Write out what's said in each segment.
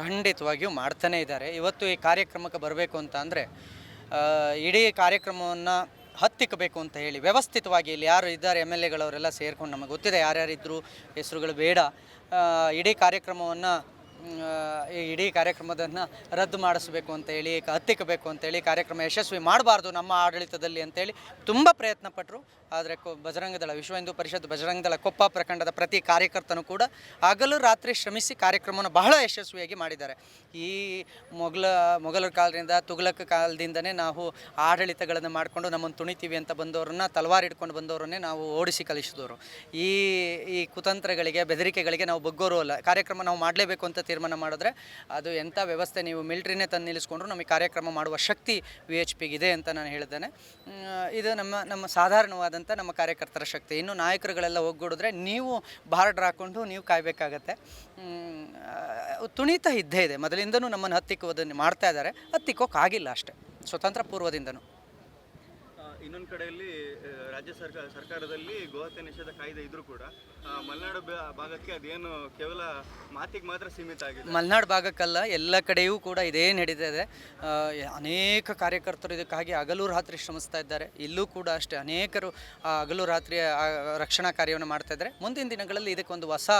ಖಂಡಿತವಾಗಿಯೂ ಮಾಡ್ತಾನೇ ಇದ್ದಾರೆ. ಇವತ್ತು ಈ ಕಾರ್ಯಕ್ರಮಕ್ಕೆ ಬರಬೇಕು ಅಂತ ಅಂದರೆ ಇಡೀ ಕಾರ್ಯಕ್ರಮವನ್ನು ಹತ್ತಿಕ್ಕಬೇಕು ಅಂತ ಹೇಳಿ, ವ್ಯವಸ್ಥಿತವಾಗಿ ಇಲ್ಲಿ ಯಾರು ಇದ್ದಾರೆ, ಎಂ ಎಲ್ ಎಗಳವರೆಲ್ಲ ಸೇರಿಕೊಂಡು ನಮಗೆ ಗೊತ್ತಿದೆ ಯಾರ್ಯಾರಿದ್ದರು ಹೆಸರುಗಳು ಬೇಡ. ಇಡೀ ಕಾರ್ಯಕ್ರಮವನ್ನು ಈ ಇಡೀ ಕಾರ್ಯಕ್ರಮದನ್ನು ರದ್ದು ಮಾಡಿಸಬೇಕು ಅಂತೇಳಿ ಹತ್ತಿಕ್ಕಬೇಕು ಅಂತೇಳಿ ಕಾರ್ಯಕ್ರಮ ಯಶಸ್ವಿ ಮಾಡಬಾರ್ದು ನಮ್ಮ ಆಡಳಿತದಲ್ಲಿ ಅಂತೇಳಿ ತುಂಬ ಪ್ರಯತ್ನ ಪಟ್ಟರು ಆದರೆ ಕೊ ಬಜರಂಗದಳ ವಿಶ್ವ ಹಿಂದೂ ಪರಿಷತ್ ಬಜರಂಗದಳ ಕೊಪ್ಪ ಪ್ರಖಂಡದ ಪ್ರತಿ ಕಾರ್ಯಕರ್ತನೂ ಕೂಡ ಹಗಲು ರಾತ್ರಿ ಶ್ರಮಿಸಿ ಕಾರ್ಯಕ್ರಮವನ್ನು ಬಹಳ ಯಶಸ್ವಿಯಾಗಿ ಮಾಡಿದ್ದಾರೆ. ಈ ಮೊಘಲ ಮೊಘಲರ ಕಾಲದಿಂದ, ತುಘಲಕ್ ಕಾಲದಿಂದನೇ ನಾವು ಆಡಳಿತಗಳನ್ನು ಮಾಡಿಕೊಂಡು ನಮ್ಮನ್ನು ತುಣಿತೀವಿ ಅಂತ ಬಂದವರನ್ನ ತಲವಾರು ಹಿಡ್ಕೊಂಡು ಬಂದವರನ್ನೇ ನಾವು ಓಡಿಸಿ ಕಲಿಸಿದವರು ಈ ಈ ಕುತಂತ್ರಗಳಿಗೆ, ಬೆದರಿಕೆಗಳಿಗೆ ನಾವು ಬಗ್ಗೋರು ಅಲ್ಲ. ಕಾರ್ಯಕ್ರಮ ನಾವು ಮಾಡಲೇಬೇಕು ಅಂತ ತೀರ್ಮಾನ ಮಾಡಿದ್ರೆ ಅದು ಎಂಥ ವ್ಯವಸ್ಥೆ ನೀವು ಮಿಲ್ಟ್ರಿನೇ ತಂದು ನಿಲ್ಲಿಸ್ಕೊಂಡ್ರು ನಮಗೆ ಕಾರ್ಯಕ್ರಮ ಮಾಡುವ ಶಕ್ತಿ ವಿ ಎಚ್ ಪಿಗಿದೆ ಅಂತ ನಾನು ಹೇಳಿದ್ದೇನೆ. ಇದು ನಮ್ಮ ನಮ್ಮ ಸಾಧಾರಣವಾದಂಥ ನಮ್ಮ ಕಾರ್ಯಕರ್ತರ ಶಕ್ತಿ. ಇನ್ನು ನಾಯಕರುಗಳೆಲ್ಲ ಒಗ್ಗೂಡಿದ್ರೆ ನೀವು ಬಾರ್ಡ್ರ್ ಹಾಕ್ಕೊಂಡು ನೀವು ಕಾಯಬೇಕಾಗತ್ತೆ. ತುಣಿತ ಇದ್ದೇ ಇದೆ. ಮೊದಲಿಂದನೂ ನಮ್ಮನ್ನು ಹತ್ತಿಕ್ಕುವುದನ್ನು ಮಾಡ್ತಾ ಇದ್ದಾರೆ. ಹತ್ತಿಕ್ಕೋಕ್ಕಾಗಿಲ್ಲ ಅಷ್ಟೇ. ಸ್ವತಂತ್ರ ಪೂರ್ವದಿಂದನೂ. ಇನ್ನೊಂದು ಕಡೆಯಲ್ಲಿ ರಾಜ್ಯ ಸರ್ಕಾರ ಸರ್ಕಾರದಲ್ಲಿ ಗೋಹತ್ಯೆ ನಿಷೇಧ ಕಾಯ್ದೆ ಇದ್ರೂ ಕೂಡ ಮಲೆನಾಡು ಭಾಗಕ್ಕೆ ಅದೇನು ಕೇವಲ ಮಾತಿಗೆ ಮಾತ್ರ ಸೀಮಿತ ಆಗಿದೆ. ಮಲೆನಾಡು ಭಾಗಕ್ಕಲ್ಲ, ಎಲ್ಲ ಕಡೆಯೂ ಕೂಡ ಇದೇ ನಡೀತಾ ಇದೆ ಅನೇಕ ಕಾರ್ಯಕರ್ತರು ಇದಕ್ಕಾಗಿ ಹಗಲು ರಾತ್ರಿ ಶ್ರಮಿಸ್ತಾ ಇದ್ದಾರೆ. ಇಲ್ಲೂ ಕೂಡ ಅಷ್ಟೇ ಅನೇಕರು ಹಗಲು ರಾತ್ರಿಯ ರಕ್ಷಣಾ ಕಾರ್ಯವನ್ನು ಮಾಡ್ತಾ ಇದ್ದಾರೆ. ಮುಂದಿನ ದಿನಗಳಲ್ಲಿ ಇದಕ್ಕೊಂದು ಹೊಸ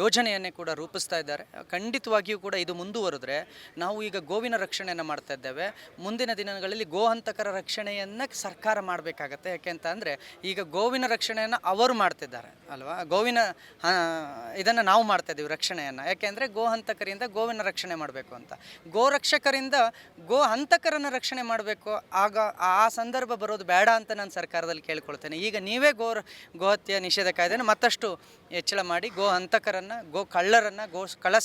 ಯೋಜನೆಯನ್ನೇ ಕೂಡ ರೂಪಿಸ್ತಾ ಇದ್ದಾರೆ. ಖಂಡಿತವಾಗಿಯೂ ಕೂಡ ಇದು ಮುಂದುವರೆದ್ರೆ, ನಾವು ಈಗ ಗೋವಿನ ರಕ್ಷಣೆಯನ್ನು ಮಾಡ್ತಾ ಇದ್ದೇವೆ. ಮುಂದಿನ ದಿನಗಳಲ್ಲಿ ಗೋಹಂತಕರ ರಕ್ಷಣೆಯನ್ನು ಸರ್ಕಾರ ಮಾಡಬೇಕಾಗತ್ತೆ. ಯಾಕೆ ಅಂತ ಅಂದರೆ, ಈಗ ಗೋವಿನ ರಕ್ಷಣೆಯನ್ನು ಅವರು ಮಾಡ್ತಿದ್ದಾರೆ, ಅಲ್ವಾ? ಗೋವಿನ ಇದನ್ನು ನಾವು ಮಾಡ್ತಾ ಇದ್ದೀವಿ ರಕ್ಷಣೆಯನ್ನು. ಯಾಕೆಂದರೆ ಗೋ ಹಂತಕರಿಂದ ಗೋವಿನ ರಕ್ಷಣೆ ಮಾಡಬೇಕು ಅಂತ. ಗೋ ರಕ್ಷಕರಿಂದ ಗೋ ಹಂತಕರನ್ನು ರಕ್ಷಣೆ ಮಾಡಬೇಕು. ಆಗ ಆ ಸಂದರ್ಭ ಬರೋದು ಬೇಡ ಅಂತ ನಾನು ಸರ್ಕಾರದಲ್ಲಿ ಕೇಳ್ಕೊಳ್ತೇನೆ. ಈಗ ನೀವೇ ಗೋ ಗೋಹತ್ಯೆ ನಿಷೇಧ ಕಾಯ್ದೆನ ಮತ್ತಷ್ಟು ಹೆಚ್ಚಳ ಮಾಡಿ ಗೋ ಹಂತಕರನ್ನು ಗೋ ಕಳ್ಳರನ್ನು ಗೋ ಕಳ್ಳ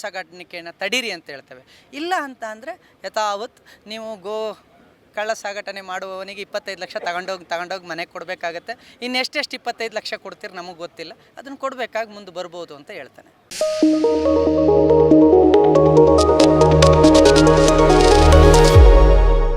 ತಡೀರಿ ಅಂತ ಹೇಳ್ತೇವೆ. ಇಲ್ಲ ಅಂತ ಅಂದರೆ ಯಥಾವತ್ ನೀವು ಗೋ ಕಳ್ಳ ಸಾಗಾಟನೆ ಮಾಡುವವನಿಗೆ ಇಪ್ಪತ್ತೈದು ಲಕ್ಷ ತಗೊಂಡೋಗಿ ತಗೊಂಡೋಗಿ ಮನೆಗೆ ಕೊಡಬೇಕಾಗತ್ತೆ. ಇನ್ನೆಷ್ಟೆಷ್ಟು ಇಪ್ಪತ್ತೈದು ಲಕ್ಷ ಕೊಡ್ತೀರಿ ನಮಗೆ ಗೊತ್ತಿಲ್ಲ. ಅದನ್ನು ಕೊಡಬೇಕಾಗಿ ಮುಂದೆ ಬರ್ಬೋದು ಅಂತ ಹೇಳ್ತಾನೆ.